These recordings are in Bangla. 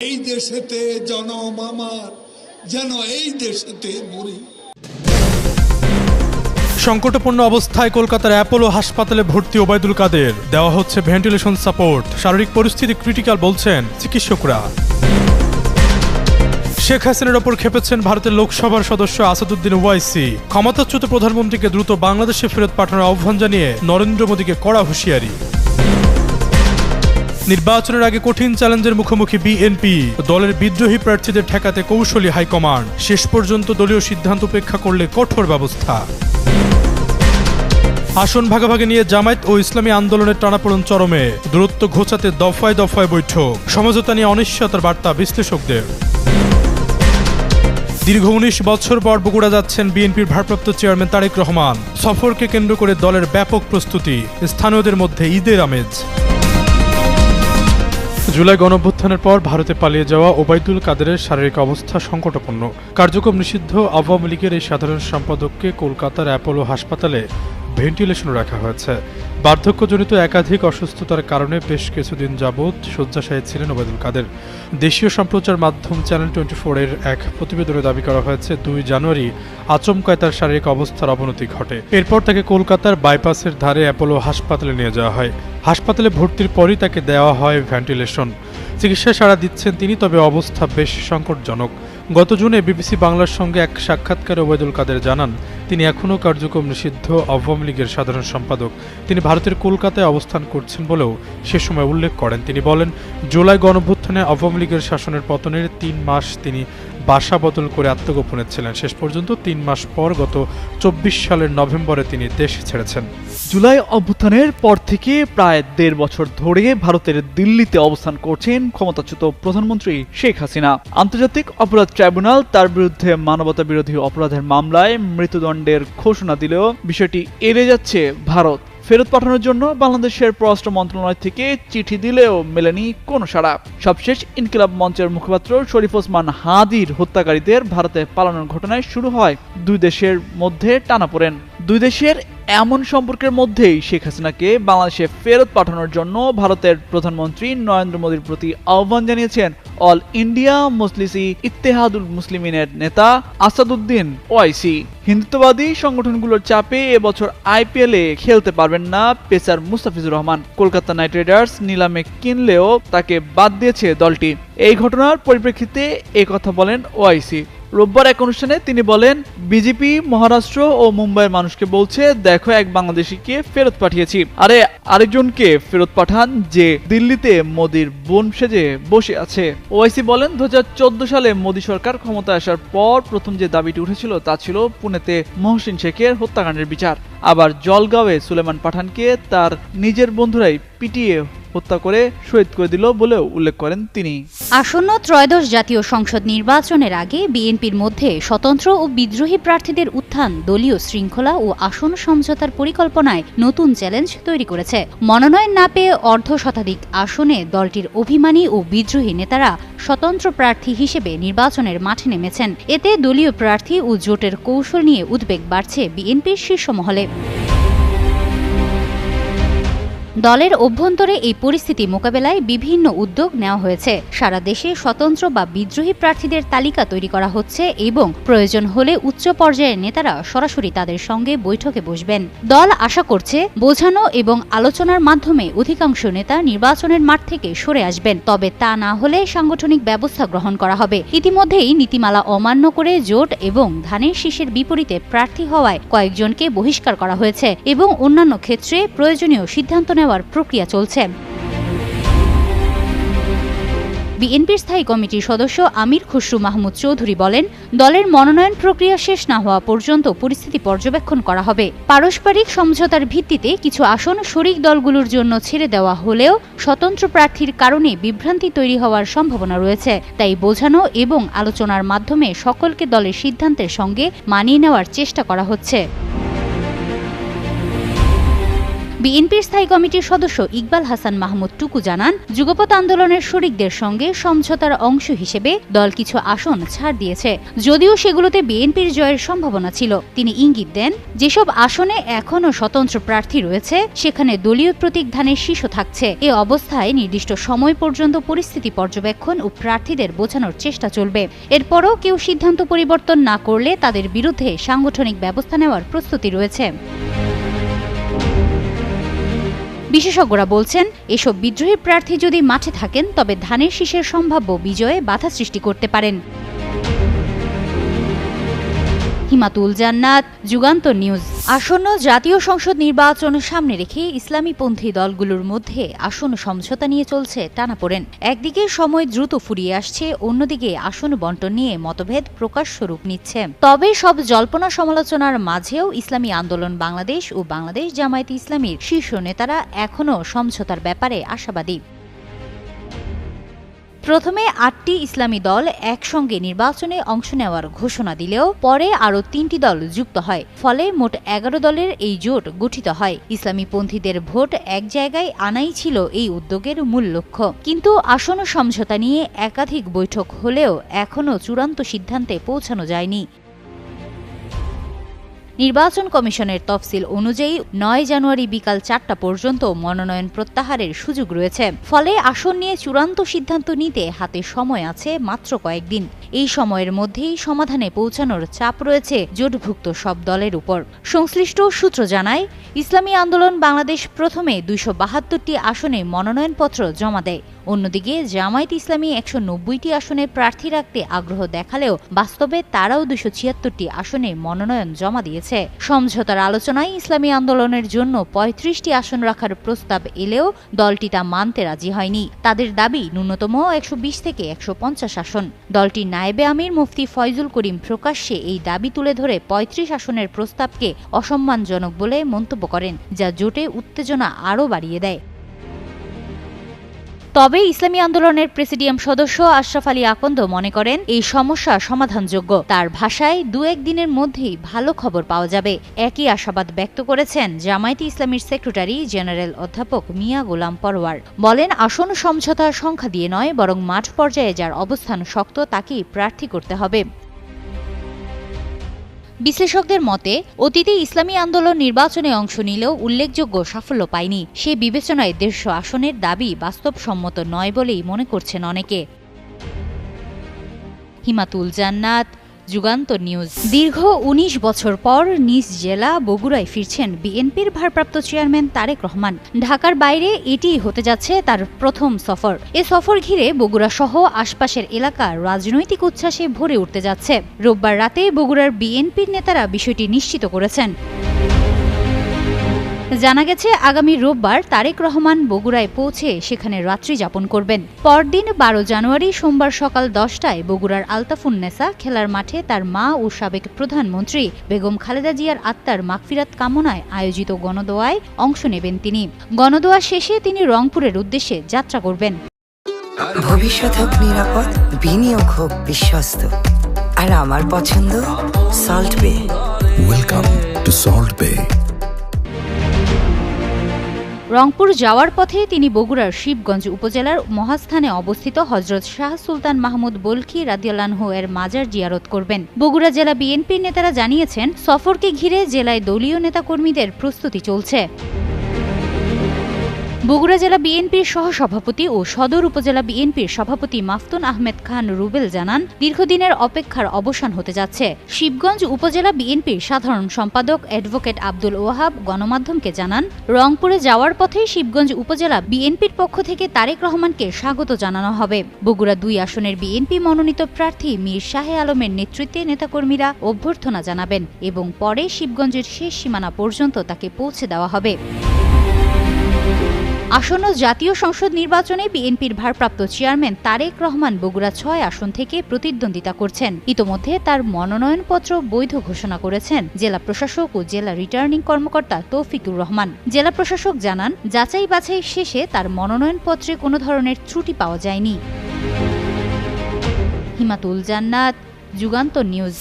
এই দেশেতে জনম আমার, যেন এই দেশেতে মরি। সংকটপূর্ণ অবস্থায় কলকাতার অ্যাপোলো হাসপাতালে ভর্তি ওবায়দুল কাদের। দেওয়া হচ্ছে ভেন্টিলেশন সাপোর্ট। শারীরিক পরিস্থিতি ক্রিটিক্যাল বলছেন চিকিৎসকরা। শেখ হাসিনার ওপর খেপেছেন ভারতের লোকসভার সদস্য আসাদুদ্দিন ওয়াইসি ক্ষমতাচ্যুত প্রধানমন্ত্রীকে দ্রুত বাংলাদেশে ফেরত পাঠানোর আহ্বান জানিয়ে নরেন্দ্র মোদীকে কড়া হুঁশিয়ারি। নির্বাচনের আগে কঠিন চ্যালেঞ্জের মুখোমুখি বিএনপি। দলের বিদ্রোহী প্রার্থীদের ঠেকাতে কৌশলী হাইকমান্ড। শেষ পর্যন্ত দলীয় সিদ্ধান্ত উপেক্ষা করলে কঠোর ব্যবস্থা। আসন ভাগাভাগি নিয়ে জামায়াত ও ইসলামী আন্দোলনের টানাপোড়ন চরমে। দূরত্ব ঘোচাতে দফায় দফায় বৈঠক। সমঝোতা নিয়ে অনিশ্চয়তার বার্তা বিশ্লেষকদের। দীর্ঘ উনিশ বছর পর বগুড়া যাচ্ছেন বিএনপির ভারপ্রাপ্ত চেয়ারম্যান তারেক রহমান। সফরকে কেন্দ্র করে দলের ব্যাপক প্রস্তুতি। স্থানীয়দের মধ্যে ঈদের আমেজ। জুলাই গণঅভ্যুত্থানের পর ভারতে পালিয়ে যাওয়া ওবায়দুল কাদেরের শারীরিক অবস্থা সংকটাপন্ন কার্যক্রম নিষিদ্ধ, আওয়ামী লীগের এই সাধারণ সম্পাদককে কলকাতার অ্যাপোলো হাসপাতালে ভেন্টিলেশনে রাখা হয়েছে। বার্ধক্যজনিত একাধিক অসুস্থতার কারণে বেশ কিছুদিন যাবৎ শয্যাশায়ী ছিলেন ওবায়দুল কাদের। দেশীয় সম্প্রচার মাধ্যম চ্যানেল টোয়েন্টি ফোরের এক প্রতিবেদনে দাবি করা হয়েছে, দুই জানুয়ারি আচমকায় তার শারীরিক অবস্থার অবনতি ঘটে। এরপর তাকে কলকাতার বাইপাসের ধারে অ্যাপোলো হাসপাতালে নিয়ে যাওয়া হয়। হাসপাতালে ভর্তির পরই তাকে দেওয়া হয় ভেন্টিলেশন। চিকিৎসায় সাড়া দিচ্ছেন তিনি, তবে অবস্থা বেশ সংকটজনক। গত জুনে বিবিসি বাংলার সঙ্গে এক সাক্ষাৎকারে ওবায়দুল কাদের জানান, তিনি এখনও কার্যক্রম নিষিদ্ধ, আওয়ামী লীগের সাধারণ সম্পাদক। তিনি ভারতের কলকাতায় অবস্থান করছেন বলেও সে সময় উল্লেখ করেন। তিনি বলেন, জুলাই গণভ্যুত্থানে আওয়ামী লীগের শাসনের পতনের তিন মাস তিনি বাসা বদল করে আত্মগোপনে ছিলেন। শেষ পর্যন্ত তিন মাস পর গত চব্বিশ সালের নভেম্বরে তিনি দেশ ছেড়েছেন। জুলাই অভ্যুত্থানের পর থেকে প্রায় দেড় বছর ধরে ভারতের দিল্লিতে অবস্থান করছেন ক্ষমতাচ্যুত প্রধানমন্ত্রী শেখ হাসিনা। আন্তর্জাতিক অপরাধ ট্রাইব্যুনাল তার বিরুদ্ধে মানবতা বিরোধী অপরাধের মামলায় মৃত্যুদণ্ডের ঘোষণা দিলেও বিষয়টি এড়ে যাচ্ছে ভারত। ফেরত পাঠানোর জন্য বাংলাদেশের পররাষ্ট্র মন্ত্রণালয় থেকে চিঠি দিলেও মেলেনি কোনো সাড়া। সবশেষ ইনকিলাব মঞ্চের মুখপাত্র শরীফ ওসমান হাদির হত্যাকারীদের ভারতে পালানোর ঘটনায় শুরু হয় দুই দেশের মধ্যে টানাপোড়েন। দুই দেশের এমন সম্পর্কের মধ্যেই শেখ হাসিনাকে বাংলাদেশে ফেরত পাঠানোর জন্য ভারতের প্রধানমন্ত্রী নরেন্দ্র মোদীর প্রতি আহ্বান জানিয়েছেন অল ইন্ডিয়া মুসলিসি ইত্তেহাদুল মুসলিমিনের নেতা আসাদুদ্দিন ওয়াইসি। হিন্দুত্ববাদী সংগঠনগুলোর চাপে এবছর আইপিএলে খেলতে পারবেন না pacer Mustafizur Rahman. Kolkata knight riders নিলামে কিনলেও তাকে বাদ দিয়েছে দলটি। এই ঘটনার পরিপ্রেক্ষিতে কথা বলেন ওআইসি রোববার এক অনুষ্ঠানে তিনি বলেন, বিজেপি, মহারাষ্ট্র ও মুম্বাইয়ের মানুষকে বলছে, দেখো, এক বাংলাদেশিকে ফেরত পাঠিয়েছি। আরে, আরেকজনকে ফেরত পাঠান যে দিল্লিতে মোদির বোন সেজে বসে আছে। ওআইসি বলেন, দু হাজার চোদ্দ সালে মোদী সরকার ক্ষমতায় আসার পর প্রথম যে দাবিটি উঠেছিল তা ছিল পুনেতে মহসিন শেখের হত্যাকাণ্ডের বিচার। আবার জলগাঁওয়ে সুলেমান পাঠানকে তার নিজের বন্ধুরাই পিটিয়ে হত্যা করে শহীদ করে দিল বলেও উল্লেখ করেন তিনি। আসন্ন ত্রয়োদশ জাতীয় সংসদ নির্বাচনের আগে বিএনপির মধ্যে স্বতন্ত্র ও বিদ্রোহী প্রার্থীদের উত্থান, দলীয় শৃঙ্খলা ও আসন সমঝোতার পরিকল্পনায় নতুন চ্যালেঞ্জ তৈরি করেছে। মনোনয়ন না পেয়ে অর্ধ শতাধিক আসনে দলটির অভিমানী ও বিদ্রোহী নেতারা স্বতন্ত্র প্রার্থী হিসেবে নির্বাচনের মাঠে নেমেছেন। এতে দলীয় প্রার্থী ও জোটের কৌশল নিয়ে উদ্বেগ বাড়ছে বিএনপির শীর্ষ মহলে। দলের অভ্যন্তরে এই পরিস্থিতি মোকাবেলায় বিভিন্ন উদ্যোগ নেওয়া হয়েছে। সারা দেশে স্বতন্ত্র বা বিদ্রোহী প্রার্থীদের তালিকা তৈরি করা হচ্ছে এবং প্রয়োজন হলে উচ্চ পর্যায়ের নেতারা সরাসরি তাদের সঙ্গে বৈঠকে বসবেন। দল আশা করছে বোঝানো এবং আলোচনার মাধ্যমে অধিকাংশ নেতা নির্বাচনের মাঠ থেকে সরে আসবেন। তবে তা না হলে সাংগঠনিক ব্যবস্থা গ্রহণ করা হবে। ইতিমধ্যেই নীতিমালা অমান্য করে জোট এবং ধানের শীষের বিপরীতে প্রার্থী হওয়ায় কয়েকজনকে বহিষ্কার করা হয়েছে এবং অন্যান্য ক্ষেত্রে প্রয়োজনীয় সিদ্ধান্ত নেওয়ার প্রক্রিয়া চলছে। বিএনপির স্থায়ী কমিটির সদস্য আমির খুসরু মাহমুদ চৌধুরী বলেন, দলের মনোনয়ন প্রক্রিয়া শেষ না হওয়া পর্যন্ত পরিস্থিতি পর্যবেক্ষণ করা হবে। পারস্পরিক সমঝোতার ভিত্তিতে কিছু আসন শরিক দলগুলোর জন্য ছেড়ে দেওয়া হলেও স্বতন্ত্র প্রার্থীর কারণে বিভ্রান্তি তৈরি হওয়ার সম্ভাবনা রয়েছে। তাই বোঝানো এবং আলোচনার মাধ্যমে সকলকে দলের সিদ্ধান্তের সঙ্গে মানিয়ে নেওয়ার চেষ্টা করা হচ্ছে। বিএনপির স্থায়ী কমিটির সদস্য ইকবাল হাসান মাহমুদ টুকু জানান, যুগপৎ আন্দোলনের শরিকদের সঙ্গে সমঝোতার অংশ হিসেবে দল কিছু আসন ছাড় দিয়েছে। যদিও সেগুলোতে বিএনপির জয়ের সম্ভাবনা ছিল। তিনি ইঙ্গিত দেন, যেসব আসনে এখনও স্বতন্ত্র প্রার্থী রয়েছে, সেখানে দলীয় প্রতীক ধানের শীর্ষ থাকছে। এ অবস্থায় নির্দিষ্ট সময় পর্যন্ত পরিস্থিতি পর্যবেক্ষণ ও প্রার্থীদের বোঝানোর চেষ্টা চলবে। এরপরও কেউ সিদ্ধান্ত পরিবর্তন না করলে তাদের বিরুদ্ধে সাংগঠনিক ব্যবস্থা নেওয়ার প্রস্তুতি রয়েছে। বিশেষজ্ঞরা বলছেন, এসব বিদ্রোহী প্রার্থী যদি মাঠে থাকেন, তবে ধানের শীষের সম্ভাব্য বিজয়ে বাধা সৃষ্টি করতে পারেন। হিমাতুল জান্নাত, যুগান্তর নিউজ। আসন্ন জাতীয় সংসদ নির্বাচন সামনে রেখে ইসলামীপন্থী দলগুলোর মধ্যে আসন সমঝোতা নিয়ে চলছে টানাপোড়েন। একদিকে সময় দ্রুত ফুরিয়ে আসছে, অন্যদিকে আসন বন্টন নিয়ে মতভেদ প্রকাশ স্বরূপ নিচ্ছে। তবে সব জল্পনা সমালোচনার মাঝেও ইসলামী আন্দোলন বাংলাদেশ ও বাংলাদেশ জামায়াতে ইসলামীর শীর্ষ নেতারা এখনও সমঝোতার ব্যাপারে আশাবাদী। প্রথমে আটটি ইসলামী দল একসঙ্গে নির্বাচনে অংশ নেওয়ার ঘোষণা দিলেও পরে আরও তিনটি দল যুক্ত হয়। ফলে মোট এগারো দলের এই জোট গঠিত হয়। ইসলামী পন্থীদের ভোট এক জায়গায় আনাই ছিল এই উদ্যোগের মূল লক্ষ্য। কিন্তু আসন সমঝোতা নিয়ে একাধিক বৈঠক হলেও এখনও চূড়ান্ত সিদ্ধান্তে পৌঁছানো যায়নি। নির্বাচন কমিশনের তফসিল অনুযায়ী নয় জানুয়ারি বিকাল চারটা পর্যন্ত মনোনয়ন প্রত্যাহারের সুযোগ রয়েছে। ফলে আসন নিয়ে চূড়ান্ত সিদ্ধান্ত নিতে হাতে সময় আছে মাত্র কয়েকদিন। এই সময়ের মধ্যেই সমাধানে পৌঁছানোর চাপ রয়েছে জোটভুক্ত সব দলের উপর। সংশ্লিষ্ট সূত্র জানায়, ইসলামী আন্দোলন বাংলাদেশ প্রথমে দুইশো বাহাত্তরটি আসনে মনোনয়নপত্র জমা দেয়। অন্যদিকে জামায়াত ইসলামী একশো নব্বইটি আসনে প্রার্থী রাখতে আগ্রহ দেখালেও বাস্তবে তারাও দুশো ছিয়াত্তরটি আসনে মনোনয়ন জমা দিয়েছে। সমঝোতার আলোচনায় ইসলামী আন্দোলনের জন্য পঁয়ত্রিশটি আসন রাখার প্রস্তাব এলেও দলটি তা মানতে রাজি হয়নি। তাদের দাবি ন্যূনতম একশো বিশ থেকে একশো পঞ্চাশ আসন। দলটির নায়েবে আমির মুফতি ফয়জুল করিম প্রকাশ্যে এই দাবি তুলে ধরে পঁয়ত্রিশ আসনের প্রস্তাবকে অসম্মানজনক বলে মন্তব্য করেন, যা জোটে উত্তেজনা আরও বাড়িয়ে দেয়। তবে ইসলামী আন্দোলনের প্রেসিডিয়াম সদস্য আশরাফ আলী আকন্দ মনে করেন, এই সমস্যা সমাধানযোগ্য। তার ভাষায় দু একদিনের মধ্যেই ভালো খবর পাওয়া যাবে। একই আশাবাদ ব্যক্ত করেছেন জামায়াতে ইসলামীর সেক্রেটারি জেনারেল অধ্যাপক মিয়া গোলাম পরওয়ার। বলেন, আসন সমঝোতার সংখ্যা দিয়ে নয়, বরং মাঠ পর্যায়ে যার অবস্থান শক্ত তাকেই প্রার্থী করতে হবে। বিশ্লেষকদের মতে, অতীতে ইসলামী আন্দোলন নির্বাচনে অংশ নিলেও উল্লেখযোগ্য সাফল্য পায়নি। সে বিবেচনায় দেড়শো আসনের দাবি বাস্তবসম্মত নয় বলেই মনে করছেন অনেকে। হিমাতুল জান্নাত যুগান্তর নিউজ। দীর্ঘ ১৯ বছর পর নিজ জেলা বগুড়ায় ফিরছেন বিএনপির ভারপ্রাপ্ত চেয়ারম্যান তারেক রহমান। ঢাকার বাইরে এটি হতে যাচ্ছে তার প্রথম সফর। এ সফর ঘিরে বগুড়া সহ আশপাশের এলাকা রাজনৈতিক উচ্ছ্বাসে ভরে উঠতে যাচ্ছে। রোববার রাতে বগুড়ার বিএনপির নেতারা বিষয়টি নিশ্চিত করেছেন। জানা গেছে আগামী রোববার তারেক রহমান বগুড়ায় পৌঁছে সেখানে রাত্রি যাপন করবেন। পরদিন বারো জানুয়ারি সোমবার সকাল দশটায় বগুড়ার আলতাফুন্নেসা খেলার মাঠে তার মা ও সাবেক প্রধানমন্ত্রী বেগম খালেদা জিয়ার আত্মার মাগফিরাত কামনায় আয়োজিত গণদোয়ায় অংশ নেবেন তিনি। গণদোয়া শেষে তিনি রংপুরের উদ্দেশ্যে যাত্রা করবেন। ভবিষ্যৎ হোক নিরাপদ বিনিয়োগ হোক বিশ্বস্ত। আর আমার পছন্দ সল্ট বে Welcome to Salt Bay. Rangpur যাওয়ার পথে তিনি বগুড়ার শিবগঞ্জ উপজেলার মহাস্থানে অবস্থিত হজরত শাহ সুলতান মাহমুদ বলখি রাদিয়ালানহু এর মাজার জিয়ারত করবেন। বগুড়া জেলা বিএনপির নেতারা জানিয়েছেন, সফরকে ঘিরে জেলায় দলীয় নেতাকর্মীদের প্রস্তুতি চলছে। বগুড়া জেলা বিএনপির সহসভাপতি ও সদর উপজেলা বিএনপির সভাপতি মাফতুন আহমেদ খান রুবেল জানান, দীর্ঘদিনের অপেক্ষার অবসান হতে যাচ্ছে। শিবগঞ্জ উপজেলা বিএনপির সাধারণ সম্পাদক অ্যাডভোকেট আব্দুল ওয়াহাব গণমাধ্যমকে জানান, রংপুরে যাওয়ার পথে শিবগঞ্জ উপজেলা বিএনপির পক্ষ থেকে তারেক রহমানকে স্বাগত জানানো হবে। বগুড়া দুই আসনের বিএনপি মনোনীত প্রার্থী মীর শাহে আলমের নেতৃত্বে নেতাকর্মীরা অভ্যর্থনা জানাবেন এবং পরে শিবগঞ্জের শেষ সীমানা পর্যন্ত তাকে পৌঁছে দেওয়া হবে। আসন্ন জাতীয় সংসদ নির্বাচনে বিএনপির ভারপ্রাপ্ত চেয়ারম্যান তারেক রহমান বগুড়া ছয় আসন থেকে প্রতিদ্বন্দ্বিতা করছেন। ইতোমধ্যে তার মনোনয়নপত্র বৈধ ঘোষণা করেছেন জেলা প্রশাসক ও জেলা রিটার্নিং কর্মকর্তা তৌফিকুর রহমান। জেলা প্রশাসক জানান, যাচাই বাছাই শেষে তার মনোনয়নপত্রে কোনো ধরনের ত্রুটি পাওয়া যায়নি। হিমাতুল জান্নাত, যুগান্তর নিউজ।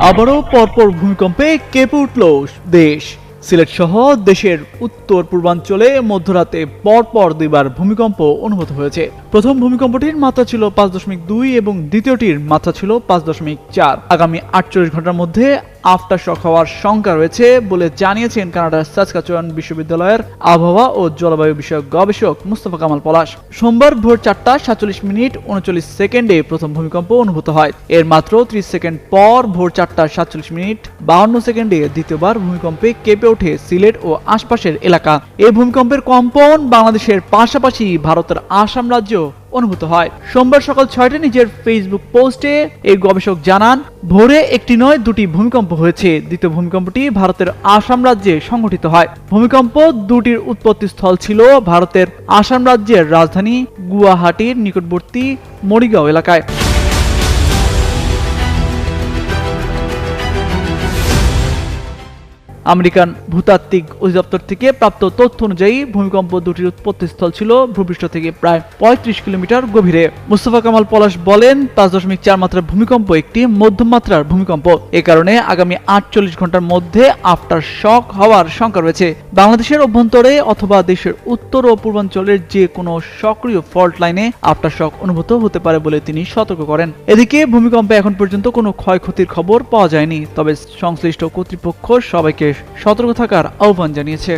আবারও পরপর ভূমিকম্পে কেঁপে উঠল দেশ। সিলেট সহ দেশের উত্তর পূর্বাঞ্চলে মধ্যরাতে পরপর দুইবার ভূমিকম্প অনুভূত হয়েছে। প্রথম ভূমিকম্পটির মাত্রা ছিল পাঁচ দশমিক দুই এবং দ্বিতীয়টির মাত্রা ছিল পাঁচ দশমিক চার। আগামী আটচল্লিশ ঘণ্টার মধ্যে আফটার শক হওয়ার শঙ্কা রয়েছে বলে জানিয়েছেন কানাডার সাসকাচুয়ান বিশ্ববিদ্যালয়ের আবহাওয়া ও জলবায়ু বিষয়ক গবেষক মুস্তফা কামাল পলাশ। সোমবার ভোর চারটা সাতচল্লিশ মিনিট উনচল্লিশ সেকেন্ডে প্রথম ভূমিকম্প অনুভূত হয়। এর মাত্র ত্রিশ সেকেন্ড পর ভোর চারটা সাতচল্লিশ মিনিট বাহান্ন সেকেন্ডে দ্বিতীয়বার ভূমিকম্পে কেঁপে ওঠে সিলেট ও আশপাশের এলাকা। এই ভূমিকম্পের কম্পন বাংলাদেশের পাশাপাশি ভারতের আসাম রাজ্য অনুভূত হয়। সোমবার সকাল ছয়টা নিজের ফেসবুক পোস্টে এই গবেষক জানান, ভোরে একটি নয়, দুটি ভূমিকম্প হয়েছে। দ্বিতীয় ভূমিকম্পটি ভারতের আসাম রাজ্যে সংঘটিত হয়। ভূমিকম্প দুটির উৎপত্তি স্থল ছিল ভারতের আসাম রাজ্যের রাজধানী গুয়াহাটির নিকটবর্তী মরিগাঁও এলাকায়। আমেরিকান ভূতাত্ত্বিক অধিদপ্তর থেকে প্রাপ্ত তথ্য অনুযায়ী ভূমিকম্প দুটির উৎপত্তিস্থল ছিল ভূপৃষ্ঠ থেকে প্রায় পঁয়ত্রিশ কিলোমিটার গভীরে। মুস্তফা কামাল পলাশ বলেন, পাঁচ দশমিক চার মাত্রার ভূমিকম্প একটি মধ্যম মাত্রার ভূমিকম্প। এ কারণে আগামী আটচল্লিশ ঘণ্টার মধ্যে আফটার শক হওয়ার শঙ্কা রয়েছে। বাংলাদেশের অভ্যন্তরে অথবা দেশের উত্তর ও পূর্বাঞ্চলের যে কোনো সক্রিয় ফল্ট লাইনে আফটার শক অনুভূত হতে পারে বলে তিনি সতর্ক করেন। এদিকে ভূমিকম্পে এখন পর্যন্ত কোনো ক্ষয়ক্ষতির খবর পাওয়া যায়নি, তবে সংশ্লিষ্ট কর্তৃপক্ষ সবাইকে সতর্ক থাকার আহ্বান জানিয়েছে।